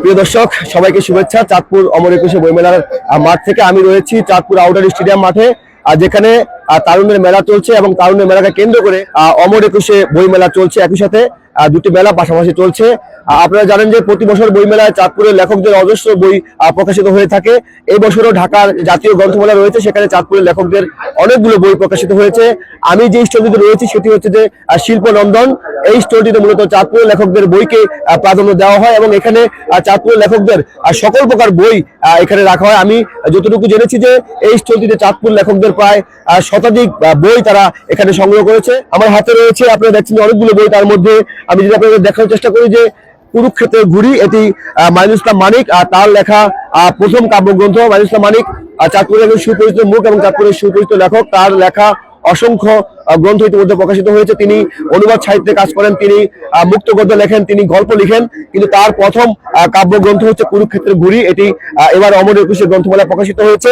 প্রিয় দর্শক, সবাইকে শুভেচ্ছা। চাঁদপুর অমর একুশে বইমেলার মাঠ থেকে আমি রয়েছি চাঁদপুর আউটার স্টেডিয়াম মাঠে, আর যেখানে তারুণের মেলা চলছে এবং তারুণের মেলাকে কেন্দ্র করে অমর একুশে বইমেলা চলছে একই সাথে। দুটি মেলা পাশাপাশি চলছে। আপনারা জানেন যে প্রতি বছর বইমেলায় চাঁদপুরের লেখকদের অজস্র বই প্রকাশিত হয়ে থাকে। এই বছরও ঢাকার জাতীয় গ্রন্থমেলা রয়েছে, সেখানে চাঁদপুরের লেখকদের অনেকগুলো বই প্রকাশিত হয়েছে। আমি যে স্টলটিতে রয়েছি, সেটি হচ্ছে যে শিল্প নন্দন এই স্টলটিতে মূলত চাঁদপুরের লেখকদের বইকে প্রাধান্য দেওয়া হয় এবং এখানে চাঁদপুরের লেখকদের সকল প্রকার বই এখানে রাখা হয়। আমি যতটুকু জেনেছি যে, এই স্টলটিতে চাঁদপুর লেখকদের প্রায় শতাধিক বই তারা এখানে সংগ্রহ করেছে। আমার হাতে রয়েছে, আপনারা দেখছেন অনেকগুলো বই, তার মধ্যে আমি যদি আপনাদের দেখার চেষ্টা করি যে কুরুক্ষেত্রের ঘুরি, এটি মাইনুল ইসলাম মানিক, আর তার লেখা প্রথম কাব্যগ্রন্থ মাইনুল ইসলাম মানিক চাঁদপুরের সুপরিচিত মুখ এবং চাঁদপুরের সুপরিচিত লেখক। তার লেখা অসংখ্য গ্রন্থ ইতিমধ্যে প্রকাশিত হয়েছে। তিনি অনুবাদ সাহিত্যে কাজ করেন, তিনি মুক্ত গদ্য লেখেন, তিনি গল্প লিখেন। কিন্তু তার প্রথম কাব্যগ্রন্থ হচ্ছে কুরুক্ষেত্রের ঘুড়ি এটি এবার অমর একুশে গ্রন্থমেলায় প্রকাশিত হয়েছে।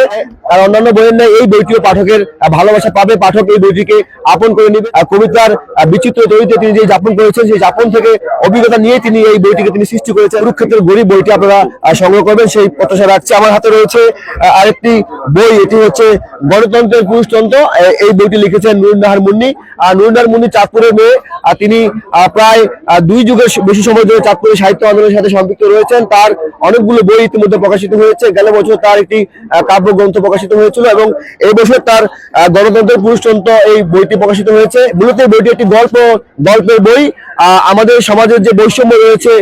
আর অন্যান্য বইয়ের ন্যায় এই বইটিও পাঠকের ভালোবাসা পাবে। পাঠক এই বইটিকে আপন করে নেবে। কবিতার বিচিত্র চরিত্রে তিনি যে যাপন করেছেন, সেই যাপন থেকে অভিজ্ঞতা নিয়ে তিনি এই বইটিকে তিনি সৃষ্টি করেছেন। কুরুক্ষেত্রের ঘুড়ি বইটি আপনারা সংগ্রহ করবেন। সেই প্রত্যাশা রাখছি। আমার হাতে রয়েছে আরেকটি বই। এটি হচ্ছে গণতন্ত্রের পুরুষতন্ত্র। এই বইটি লিখেছেন নুরুন্নাহার মুন্নি আর নুরুন্নাহার মুন্নি চাঁদপুরের মেয়ে। তিনি প্রায় দুই যুগের বেশি সময় ধরে চাঁদপুরের সাহিত্য আন্দোলনের সাথে সম্পৃক্ত রয়েছেন। তার অনেকগুলো বই ইতিমধ্যে প্রকাশিত হয়েছে। গেল বছর তার একটি কাব্যগ্রন্থ প্রকাশিত হয়েছিল এবং এই বছর তার গণতন্ত্রের পুরুষতন্ত্র এই বইটি প্রকাশিত হয়েছে। মূলত বইটি একটি গল্প, গল্পের বই। আমাদের সমাজের যে বৈষম্য রয়েছে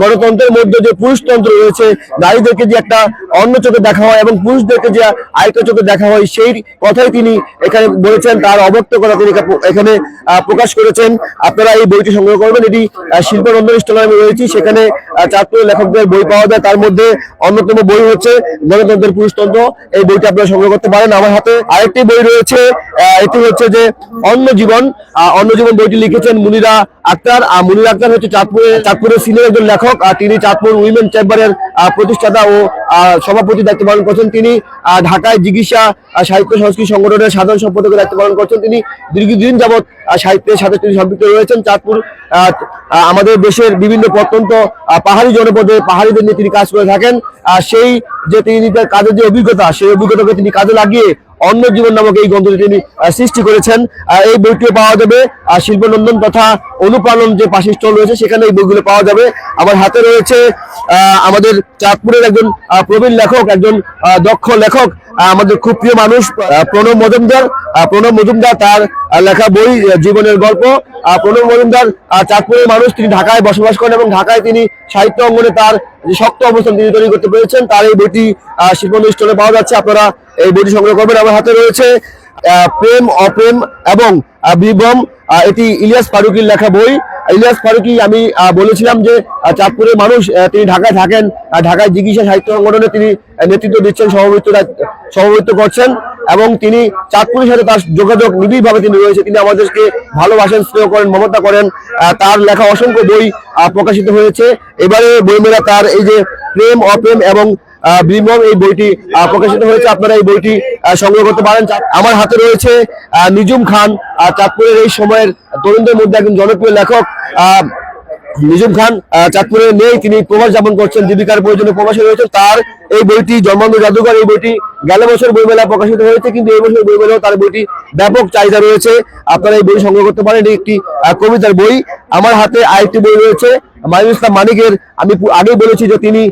গণতন্ত্রের মধ্যে যে পুরুষতন্ত্র রয়েছে নারীদেরকে যে একটা অন্য চোখে দেখা হয় এবং পুরুষদেরকে যে আরেকটা চোখে দেখা হয় সেই কথাই তিনি এখানে বলেছেন তার অবক্ত করা তিনি এখানে প্রকাশ করেছেন। আপনারা এই বইটি সংগ্রহ করবেন এটি আহ, শিল্পনন্দন স্টলে আমি রয়েছি সেখানে চারপুরের লেখকদের বই পাওয়া যায়। তার মধ্যে অন্যতম বই হচ্ছে গণতন্ত্রের পুরুষতন্ত্র। এই বইটি আপনারা সংগ্রহ করতে পারেন। আমার হাতে আরেকটি বই রয়েছে এটি হচ্ছে যে অন্য জীবন। অন্য জীবন বইটি লিখেছেন মুনিরা আক্তার। আর মুনিরা আক্তার হচ্ছে চাঁদপুরের চাঁদপুরের সিনিয়র একজন লেখক তিনি চাঁদপুর উইমেন চেম্বারের প্রতিষ্ঠাতা ও সভাপতি দায়িত্ব পালন করছেন। তিনি ঢাকায় চিকিৎসা সাহিত্য সংস্কৃতি সংগঠনের সাধারণ সম্পাদকের দায়িত্ব পালন করছেন। তিনি দীর্ঘদিন যাবৎ সাহিত্যের সাথে তিনি সম্পৃক্ত রয়েছেন। চাঁদপুর আমাদের দেশের বিভিন্ন প্রত্যন্ত পাহাড়ি জনপদে পাহাড়িদের নিয়ে তিনি কাজ করে থাকেন। সেই যে তিনি তার কাজের যে অভিজ্ঞতা, সেই অভিজ্ঞতাকে তিনি কাজে লাগিয়ে অন্য জীবন নামক এই গ্রন্থটি তিনি সৃষ্টি করেছেন। এই বইটিও পাওয়া যাবে আর শিল্পনন্দন তথা অনুপ্রাণন যে পাশে স্টল রয়েছে, সেখানে এই বইগুলো পাওয়া যাবে। আমার হাতে রয়েছে আমাদের চাঁদপুরের একজন প্রবীণ লেখক, একজন দক্ষ লেখক আমাদের খুব প্রিয় মানুষ প্রণব মজুমদার। প্রণব মজুমদার তার লেখা বই জীবনের গল্প। প্রণব মজুমদার চাঁদপুরের মানুষ, তিনি ঢাকায় বসবাস করেন এবং ঢাকায় তিনি সাহিত্য অঙ্গনে তার যে শক্ত অবস্থান তিনি তৈরি করতে পেরেছেন, তার এই বইটি শিল্প স্টলে পাওয়া যাচ্ছে। আপনারা এই বইটি সংগ্রহ করবেন। আমার হাতে রয়েছে প্রেম, অপ্রেম এবং বিভ্রম এটি ইলিয়াস ফারুকির লেখা বই। ইলিয়াস ফারুকি, আমি বলেছিলাম যে চাঁদপুরের মানুষ তিনি ঢাকায় থাকেন ঢাকায় চিকিৎসা সাহিত্য সংগঠনে তিনি নেতৃত্ব দিচ্ছেন সভাপতিত্ব দায়িত্ব- সভাপতিত্ব করছেন এবং তিনি চাঁদপুরের সাথে তার যোগাযোগ নিবিড়ভাবে তিনি রয়েছে। তিনি আমাদেরকে ভালোবাসেন, স্নেহ করেন, মমতা করেন। তার লেখা অসংখ্য বই প্রকাশিত হয়েছে। এবারে বইমেলা তার এই যে প্রেম, অপ্রেম এবং বিমম এই বইটি প্রকাশিত হয়েছে। আপনারা এই বইটি সংগ্রহ করতে পারেন। আমার হাতে রয়েছে নিজুম খান চাঁদপুরের এই সময়ের তরুণদের মধ্যে একজন জনপ্রিয় লেখক। নিজুম খান আহ, চাঁদপুরে নেই তিনি প্রবাস যাপন করছেন। জীবিকার প্রয়োজনে প্রবাসী রয়েছেন। তার এই বইটি জন্মান্ধ জাদুঘর, এই বইটি গেল বছর বইমেলা প্রকাশিত হয়েছে, কিন্তু এই বছর বইমেলাও তার বইটি ব্যাপক চাহিদা রয়েছে। আপনারা এই বই সংগ্রহ করতে পারেন, এটি একটি কবিতার বই। আমার হাতে আরেকটি বই রয়েছে, মাইনুল ইসলাম মানিকের। আমি আগেই বলেছি যে তিনি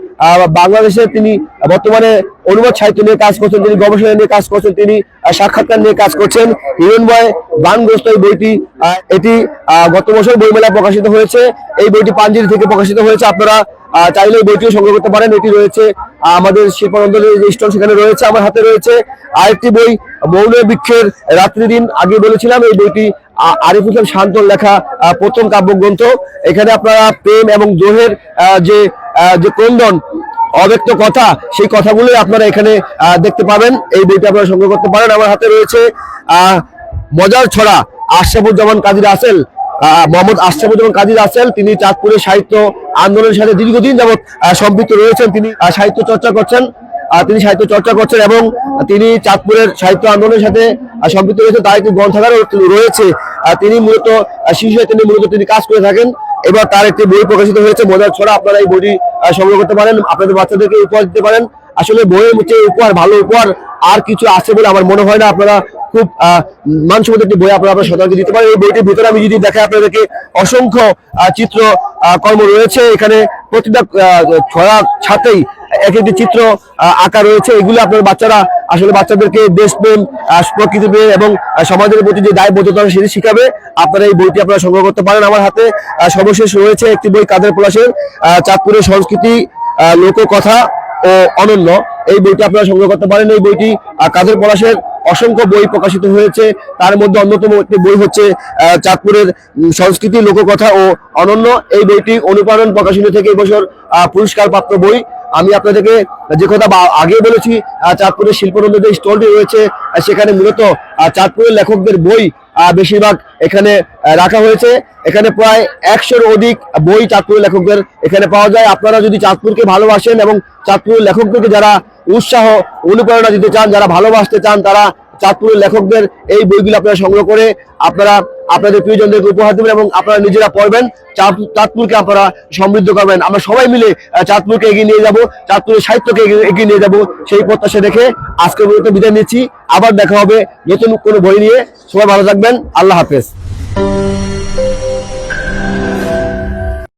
বাংলাদেশে তিনি বর্তমানে অনুবাদ সাহিত্য নিয়ে কাজ করছেন, তিনি গবেষণা নিয়ে কাজ করছেন, তিনি সাক্ষাৎকার নিয়ে কাজ করছেন। হিরণময় গানগ্রস্ত এই বইটি এটি গত বছর বইমেলা প্রকাশিত হয়েছে। এই বইটি পাঞ্জিরি থেকে প্রকাশিত হয়েছে। আপনারা চাইলে বইটিও সংগ্রহ করতে পারেন। এটি রয়েছে আমাদের শিল্পানন্দের যে স্টল সেখানে রয়েছে আমার হাতে রয়েছে আরেকটি বই মৌন বৃক্ষের রাত্রি দিন আগে বলেছিলাম এই বইটি আরিফ হোসেন শান্তর লেখা প্রথম কাব্যগ্রন্থ। এখানে আপনারা প্রেম এবং দ্রোহের আহ, যে যে ক্রন্দন অব্যক্ত কথা সেই কথাগুলোই আপনারা এখানে দেখতে পাবেন। এই বইটি আপনারা সংগ্রহ করতে পারেন। আমার হাতে রয়েছে মজার ছড়া আশরাফুজ্জামান কাজী রাসেল মোহাম্মদ আশরাফুজ্জামান কাজী রাসেল, তিনি চাঁদপুরের সাহিত্য আন্দোলনের সাথে দীর্ঘদিন যাবৎ সম্পৃক্ত রয়েছেন। তিনি সাহিত্য চর্চা করছেন তিনি সাহিত্য চর্চা করছেন এবং তিনি চাঁদপুরের সাহিত্য আন্দোলনের সাথে সম্পৃক্ত রয়েছে তার একটি গ্রন্থাগার রয়েছে। তিনি মূলত শিশু নিয়ে মূলত তিনি কাজ করে থাকেন। এবার তার একটি বই প্রকাশিত হয়েছে। মজার ছড়া, আপনারা এই বইটি সংগ্রহ করতে পারেন। আপনাদের বাচ্চাদেরকে উপহার দিতে পারেন। আসলে বইয়ের হচ্ছে উপহার, ভালো উপহার আর কিছু আছে বলে আমার মনে হয় না। আপনারা খুব মানসম্মত একটি বই আপনারা আপনার সন্তানকে দিতে পারেন। এই বইটির ভিতরে আমি যদি দেখাই, আপনাদেরকে অসংখ্য চিত্র কর্ম রয়েছে। এখানে প্রতিটা ছড়া সাথেই এক একটি চিত্র আঁকা রয়েছে। এগুলো আপনার বাচ্চারা, আসলে বাচ্চাদেরকে দেশপ্রেম প্রকৃতি প্রেম এবং সমাজের প্রতি যে দায়বদ্ধতা সেটি শিখাবে। আপনারা এই বইটি আপনারা সংগ্রহ করতে পারেন। আমার হাতে সর্বশেষ রয়েছে একটি বই, কাদের পলাশের চাঁদপুরের সংস্কৃতি লোককথা ও অনন্য। এই বইটি আপনারা সংগ্রহ করতে পারেন। এই বইটি কাদের পলাশের অসংখ্য বই প্রকাশিত হয়েছে। তার মধ্যে অন্যতম একটি বই হচ্ছে চাঁদপুরের সংস্কৃতি, লোককথা ও অনন্য। এই বইটি অনুপ্রাণন প্রকাশনী থেকে এবছর পুরস্কারপ্রাপ্ত বই। আমি আপনাদেরকে যে কথা আগে বলেছি চাঁদপুরের শিল্পনন্দ যে স্টলটি রয়েছে সেখানে মূলত চাঁদপুরের লেখকদের বই বেশিরভাগ এখানে রাখা হয়েছে। এখানে প্রায় একশোর অধিক বই চাঁদপুরের লেখকদের এখানে পাওয়া যায়। আপনারা যদি চাঁদপুরকে ভালোবাসেন এবং চাঁদপুরের লেখকদেরকে যারা উৎসাহ অনুপ্রেরণা দিতে চান, যারা ভালোবাসতে চান, তারা চাঁদপুরের লেখকদের এই বইগুলো আপনারা সংগ্রহ করে আপনারা আপনাদের প্রিয়জনদেরকে উপহার দেবেন এবং আপনারা নিজেরা পড়বেন। চাঁদ- চাঁদপুরকে আপনারা সমৃদ্ধ করবেন। আমরা সবাই মিলে চাঁদপুরকে এগিয়ে নিয়ে যাব, চাঁদপুরের সাহিত্যকে এগিয়ে- নিয়ে যাব সেই প্রত্যাশা আজকের বইতে বিদায় নিচ্ছি। আবার দেখা হবে নতুন কোনো বই নিয়ে। সবাই ভালো থাকবেন। আল্লাহ হাফেজ।